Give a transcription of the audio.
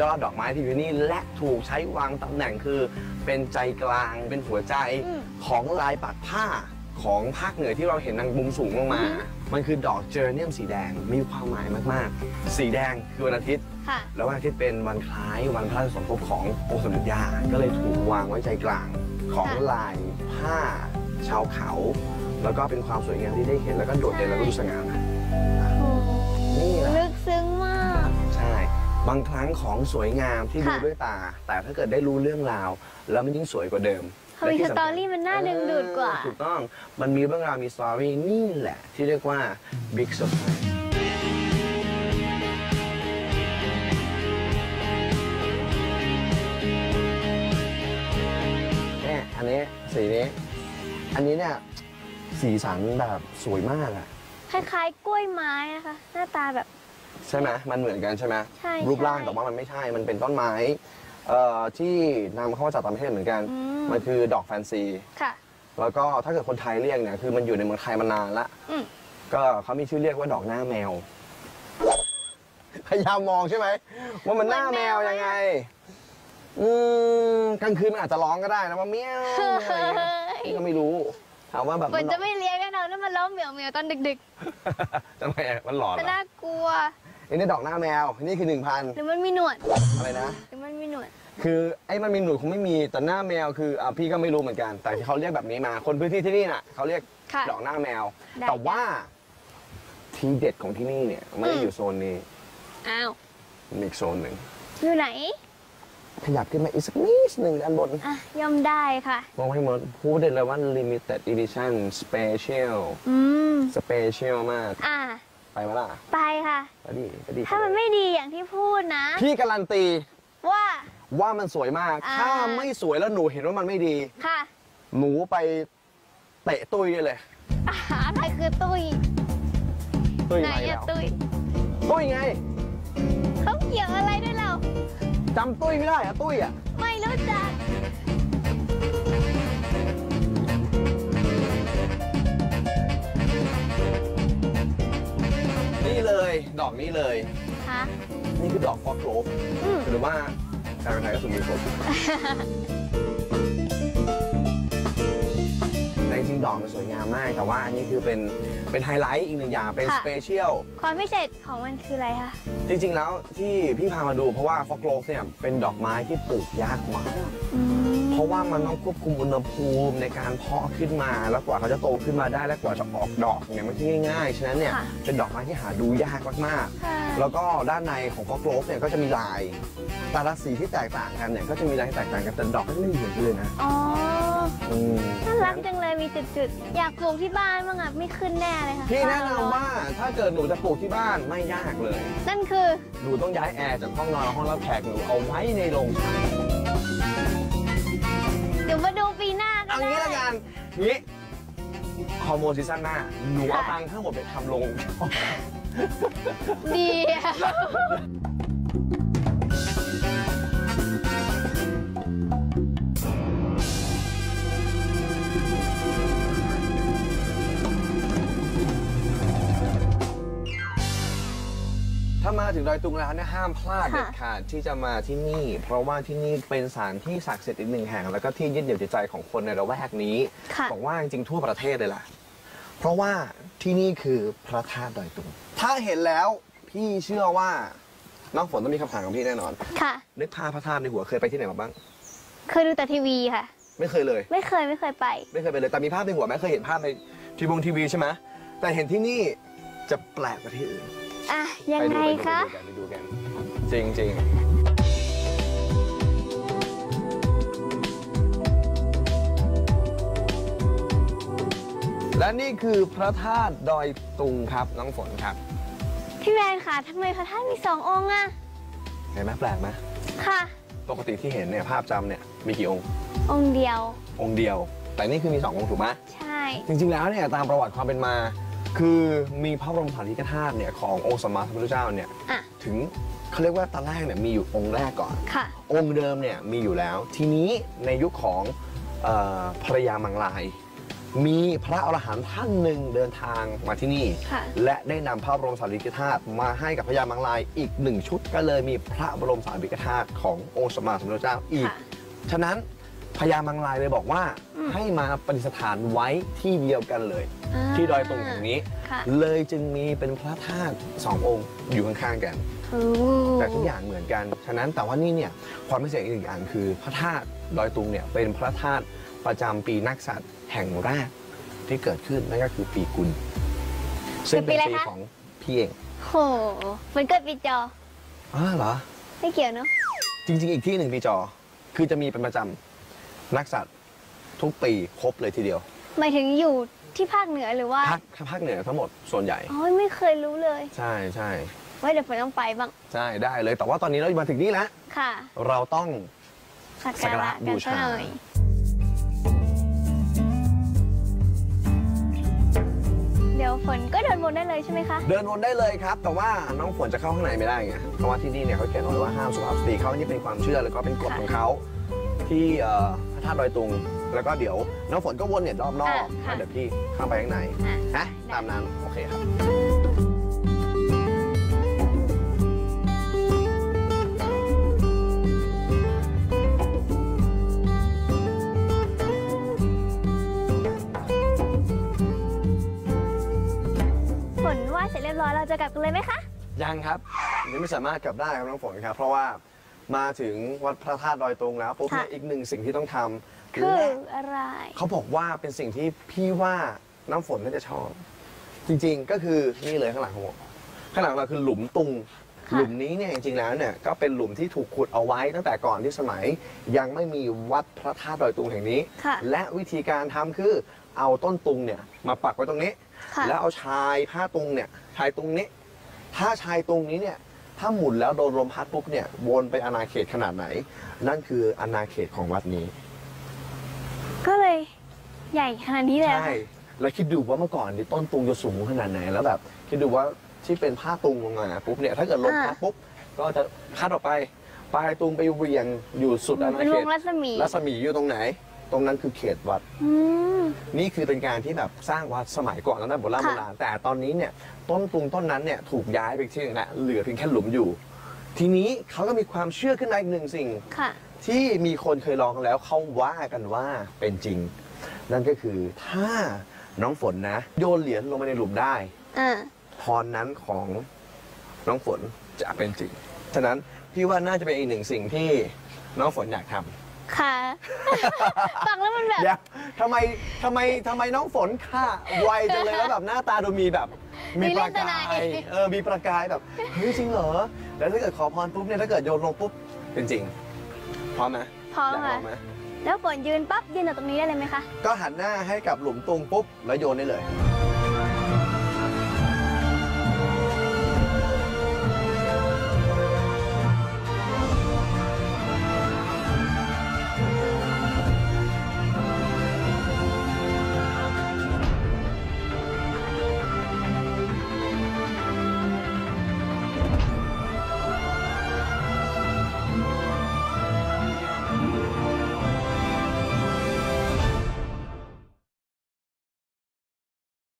ยอดดอกไม้ที่อยู่ที่นี่และถูกใช้วางตำแหน่งคือ เป็นใจกลางเป็นหัวใจอืมของลายปักผ้าของภาคเหนือที่เราเห็นทางมุมสูงลงมา มันคือดอกเจอร์เนียมสีแดง มีความหมายมาก ๆ สีแดงคือวันอาทิตย์ค่ะแล้ววันอาทิตย์เป็นวันคล้ายวันพระราชสมภพขององค์สมเด็จย่าก็เลยถูกวางไว้ใจกลางของค่ะลายผ้า ชาวเขา แล้วก็เป็นความสวยงามที่ได้เห็นแล้วก็โดดเด่นแล้วก็ดูสง่างามโอ้โหนี่แหละ บางครั้งของสวยงามที่ดูค่ะ ด้วยตา แต่ถ้าเกิดได้รู้เรื่องราว แล้วมันยิ่งสวยกว่าเดิมเขามีและที่สสำตคัอญรี่มันน่าดึงดูดกว่า เออถูกต้องมันมีเรื่องราวมีสตอรี่นี่แหละ ที่เรียกว่า Big Surprise เนี่ยอันนี้สีนี้ อันนี้เนี่ยสีสันแบบสวยมากอะ คล้ายๆ กล้วยไม้นะคะ หน้าตาแบบ ใช่ไหมมันเหมือนกันใช่ไหมใช่รูปร่างใช่แต่ว่ามันไม่ใช่มันเป็นต้นไม้เอ่อที่นำเข้ามาจากต่างประเทศเหมือนกัน อืม มันคือดอกแฟนซี ค่ะ แล้วก็ถ้าเกิดคนไทยเรียกเนี่ยคือมันอยู่ในเมืองไทยมานานละอืม ก็เขามีชื่อเรียกว่าดอกหน้าแมว พยายามมองใช่ไหมว่ามันหน้าแมวยังไง อืมกลางคืนมันอาจจะร้องก็ได้นะว่าเมียวอะไรอย่างเงี้ยพี่ก็ไม่รู้ถามว่าแบบเหมือนจะไม่เลี้ยง แน่นอนถ้ามันร้องเหมียวเหมียวๆตอนดึกทำไมอะมันหลอนๆเหรจะอน่ากลัว อันนี้ดอกหน้าแมวนี่คือหนึ่งพันหรือมันมีหนวด อะไรนะ หรือมันมีหนวด คือไอ้มันมีหนวดคงไม่มีแต่หน้าแมวคืออะพี่ก็ไม่รู้เหมือนกัน แต่ที่เขาเรียกแบบนี้มา คนพื้นที่ที่นี่น่ะเขาเรียกค่ะดอกหน้าแมว ได้ แต่ว่าทีเด็ดของที่นี่เนี่ยไม่ได้อืมอยู่โซนนี้อ้าว มีอีกโซนหนึ่งอยู่ไหน ขยับขึ้นมาอีกสักนิดหนึ่งด้านบนอะย่อมได้ค่ะมองให้หมดพูดได้เลยว่า limited edition special อืม special มาก อะ ไปมาล่ะไปค่ะ ไปดิไปดิถ้ามันไม่ดีอย่างที่พูดนะ พี่การันตี ว่า ว่ามันสวยมาก อ่า ถ้าไม่สวยแล้วหนูเห็นว่ามันไม่ดี ค่ะหนูไปเตะตุ้ยได้เลย อาหารอะไรคือตุ้ยตุ้ยไหนไปอะแล้วตุ้ยตุ้ยไง เขาเกี่ยวอะไรด้วยเรา จำตุ้ยไม่ได้อะตุ้ยอะไม่รู้จัก นี่เลยดอกนี้เลยคะนี่คือดอกฟอกโกลฟอืม หรือว่าการไทยก็สุมีโกล ดอกมันสวยงามมาก แต่ว่าอันนี้คือเป็นเป็นไฮไลท์อีกหนึ่งอย่างเป็นสเปเชียล ความพิเศษของมันคืออะไรคะ จริงๆแล้วที่พี่พามาดูเพราะว่าฟอกโกลฟเนี่ยเป็นดอกไม้ที่ปลูกยากมากอืมเพราะว่ามันต้องควบคุมอุณหภูมิในการเพาะขึ้นมา แล้วกว่าเขาจะโตขึ้นมาได้และกว่าจะออกดอกเนี่ยไม่ใช่ง่ายๆ ฉะนั้นเนี่ยเป็นดอกไม้ที่หาดูยากมากๆค่ะแล้วก็ด้านในของฟอกโกลฟเนี่ยก็จะมีลายแต่ละสีที่แตกต่างกันเนี่ยก็จะมีลายที่แตกต่างกันแต่ดอกก็จะไม่เหมือนกันเลยนะ อ๋อ อืมน่ารักจังเลยมีจุดๆ อยากปลูกที่บ้านบ้างอะไม่ขึ้นแน่เลยค่ะพี่แนะบ้เรนำว่าถ้าเกิดหนูจะปลูกที่บ้านไม่ยากเลย นั่นคือ หนูต้องย้ายแอร์จากห้องนอนห้องรับแขกหนูเอาไว้ในโรงชาเดี๋ยวมาดูปีหน้าก็เอาได้งี้ละกันงี้ฮอร์โมนซีซั่นหน้า หนูเอาตังค์ทั้งหมดไปทำโรง ดีอะ ถ้ามาถึงดอยตุงแล้วเนี่ยห้ามพลาดเด็ดขาดที่จะมาที่นี่ เพราะว่าที่นี่เป็นสถานที่ศักดิ์สิทธิ์อีกหนึ่งแห่ง แล้วก็ที่ยึดเหนี่ยวจิตใจของคนในระแวกนี้ค่ะบอกว่าจริงๆทั่วประเทศเลยล่ะ เพราะว่าที่นี่คือพระธาตุดอยตุง ถ้าเห็นแล้วพี่เชื่อว่าน้องฝนต้องมีคำถามของพี่แน่นอนค่ะนึกภาพพระธาตุในหัวเคยไปที่ไหนมาบ้าง เคยดูแต่ทีวีค่ะ ไม่เคยเลย ไม่เคยไม่เคยไป ไม่เคยไปเลยแต่มีภาพในหัวไหมเคยเห็นภาพในทีวงทีวีใช่ไหมแต่เห็นที่นี่จะแปลกกว่าที่อื่นอะ ยังไปดูไงไปดูคะไปดูกันไปดูกันจริงจริงและนี่คือพระธาตุดอยตุงครับน้องฝนครับ พี่แมนค่ะทำไมพระธาตุมีสององค์อะเห็นไหมแปลกไหมค่ะ ปกติที่เห็นเนี่ยภาพจำเนี่ยมีกี่องค์ องค์เดียว องค์เดียว แต่นี่คือมีสององค์ถูกไหมใช่ จริงๆแล้วเนี่ยตามประวัติความเป็นมา คือมีพระบรมสารีริกธาตุเนี่ยขององค์สมมาสัมพุทธเจ้าเนี่ยอะ ถึงเขาเรียกว่าตอนแรกเนี่ยมีอยู่องค์แรกก่อน ค่ะ องค์เดิมเนี่ยมีอยู่แล้ว ทีนี้ในยุคของเออภรรยามังลาย มีพระอรหันต์ท่านหนึ่งเดินทางมาที่นี่ ค่ะ และได้นำพระบรมสารีริกธาตุมาให้กับพญามังลายอีกหนึ่งชุดก็เลยมีพระบรมสารีริกธาตุขององค์สมมาสมพุทธเจ้าอีก ค่ะ ฉะนั้นพญามังลายเลยบอกว่าอืม ให้มาประดิษฐานไว้ที่เดียวกันเลย ที่ดอยตุงแห่งนี้ค่ะเลยจึงมีเป็นพระธาตุสององค์อยู่ข้างๆกันโอ้แต่ทุกอย่างเหมือนกัน ฉะนั้นแต่ว่านี่เนี่ยความพิเศษอีกอย่างคือ พระธาตุดอยตุงเนี่ยเป็นพระธาตุประจำปีนักษัตริย์แห่งแรกที่เกิดขึ้นนั่นก็คือปีกุล ซึ่งเป็นปีของพี่เองโหมันเกิดปีจออ้าวเหรอ ไม่เกี่ยวเนาะจริง ๆ อีกที่หนึ่งปีจอ คือจะมีเป็นประจำนักสัตว์ ทุกปีครบเลยทีเดียวหมายถึงอยู่ที่ภาคเหนือหรือว่าภาคภาคเหนือทั้งหมดส่วนใหญ่อ๋อไม่เคยรู้เลย ใช่ใช่ไว้เดี๋ยวฝนต้องไปบ้าง ใช่ได้เลย แต่ว่าตอนนี้เรามาถึงนี่แล้วค่ะ เราต้องสักสักกาการะระบูกันชาซะหน่อยเดี๋ยวฝนก็เดินวนได้เลยใช่ไหมคะ เดินวนได้เลยครับ แต่ว่าน้องฝนจะเข้าข้างในไม่ได้ไงเพราะว่าที่นี่เนี่ยเขาเขียนเอาไว้ว่าห้ามสุภาพสตรีเข้านี่เป็นความเชื่อแล้วก็เป็นกฎค่ะของเขาที่เอ่อพระธาตุดอยตุง แล้วก็เดี๋ยวน้องฝนก็วนเนี่ยรอบนอกอะค่ะแล้วเดี๋ยวพี่เข้าไปข้างในอะนะตามนั้นโอเคครับฝนว่าเสร็จเรียบร้อยเราจะกลับกันเลยไหมคะ ยังครับยังไม่สามารถกลับได้ครับน้องฝนครับ เพราะว่ามาถึงวัดพระธาตุดอยตุงแล้วปุ๊บเนี่ยค่ะอีกหนึ่งสิ่งที่ต้องทำ คือและอะไร เขาบอกว่าเป็นสิ่งที่พี่ว่าน้ำฝนน่าจะชอบ จริงๆก็คือนี่เลยข้างหลังของผมข้างหลังเราคือหลุมตุง ค่ะ หลุมนี้เนี่ยจริงๆแล้วเนี่ยก็เป็นหลุมที่ถูกขุดเอาไว้ตั้งแต่ก่อนที่สมัย ยังไม่มีวัดพระธาตุดอยตุงแห่งนี้ ค่ะ และวิธีการทำคือเอาต้นตุงเนี่ยมาปักไว้ตรงนี้ ค่ะ แล้วเอาชายผ้าตุงเนี่ยชายตุงนี้ ถ้าชายตุงนี้เนี่ยถ้าหมุนแล้วโดนลมพัดปุ๊บเนี่ยวนไปอาณาเขตขนาดไหน นั่นคืออาณาเขตของวัดนี้ก็เลย ใหญ่ขนาดนี้เลยเหรอใช่ คะแล้วคิดดูว่าเมื่อก่อนนี่ต้นตุงจะสูงขนาดไหน แล้วแบบ คิดดูว่าที่เป็นผ้าตุงลงมาปุ๊บเนี่ย ถ้าเกิดลมพัดปุ๊บ ก็จะพัดออกไป ปลายตุงไปเหวียงอยู่สุดอาณาเป็นเขวตงรัศมีรัศมีอยู่ตรงไหน ตรงนั้นคือเขตวัด อืม นี่คือเป็นการที่แบบสร้างวัดสมัยก่อนแล้วนะโบราณค่ะ โบราณแต่ตอนนี้เนี่ยต้นตุงต้นนั้นเนี่ยถูกย้ายไปอีกที่หนึงแล้วเหลือเพียงแค่หลุมอยู่ ทีนี้เขาก็มีความเชื่อขึ้นมาอีกหนึ่งสิ่ง ค่ะ ที่มีคนเคยลองแล้วเขาว่ากันว่าเป็นจริง นั่นก็คือถ้าน้องฝนนะ โยนเหรียญลงมาในหลุมได้อ่าพรนั้นของน้องฝนจะเป็นจริง ฉะนั้นพี่ว่าน่าจะเป็นอีกหนึ่งสิ่งที่น้องฝนอยากทำ ค่ะ ฟังแล้วมันแบบ เดี๋ยวทำไมทำไมทำไมน้องฝนค่ะไวจังเลยแล้วแบบหน้าตาดูมีแบบ มีประกายเออมีประกายแบบเฮ้ยจริงเหรอ แล้วถ้าเกิดขอพรปุ๊บเนี่ยถ้าเกิดโยนลงปุ๊บเป็นจริงพร้อมไหมพร้อมอยากลค่ะองไหม แล้วฝนยืนปั๊บยืนอยู่ตรงนี้ได้เลยไหมคะ ก็หันหน้าให้กับหลุมตรงปุ๊บแล้วโยนได้เลย